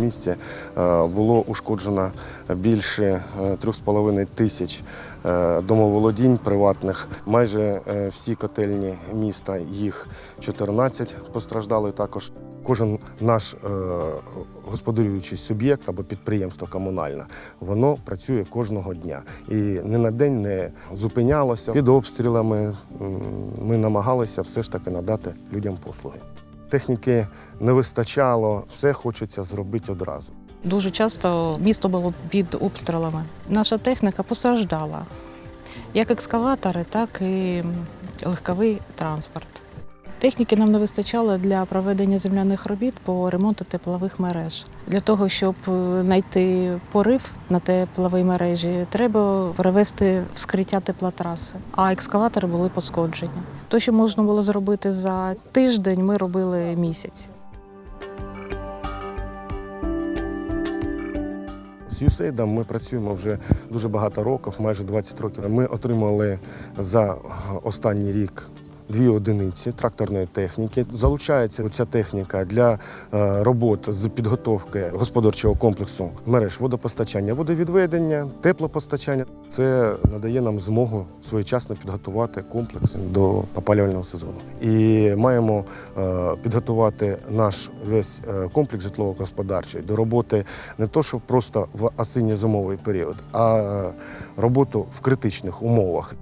місті е, було ушкоджено більше е, 3,5 тисяч е, домоволодінь приватних. Майже е, всі котельні міста, їх 14 постраждали також. Кожен наш е, господарюючий суб'єкт або підприємство комунальне, воно працює кожного дня. І ні на день не зупинялося. Під обстрілами ми намагалися все ж таки надати людям послуги. Техніки не вистачало, все хочеться зробити одразу. Дуже часто місто було під обстрілами. Наша техніка постраждала, як екскаватори, так і легковий транспорт. Техніки нам не вистачало для проведення земляних робіт по ремонту теплових мереж. Для того, щоб е, знайти порив на тепловій мережі, треба перевести вскриття теплотраси, а екскаватори були пошкоджені. То, що можна було зробити за тиждень, ми робили місяць. З USAID ми працюємо вже дуже багато років, майже 20 років. Ми отримали за останній рік дві одиниці тракторної техніки. Залучається ця техніка для е, робот з підготовки господарчого комплексу мереж водопостачання, водовідведення, теплопостачання. Це надає нам змогу своєчасно підготувати комплекс до опалювального сезону. І маємо е, підготувати наш весь е, комплекс житлово-господарчий до роботи не то, що просто в осінньо-зимовий період, а роботу в критичних умовах.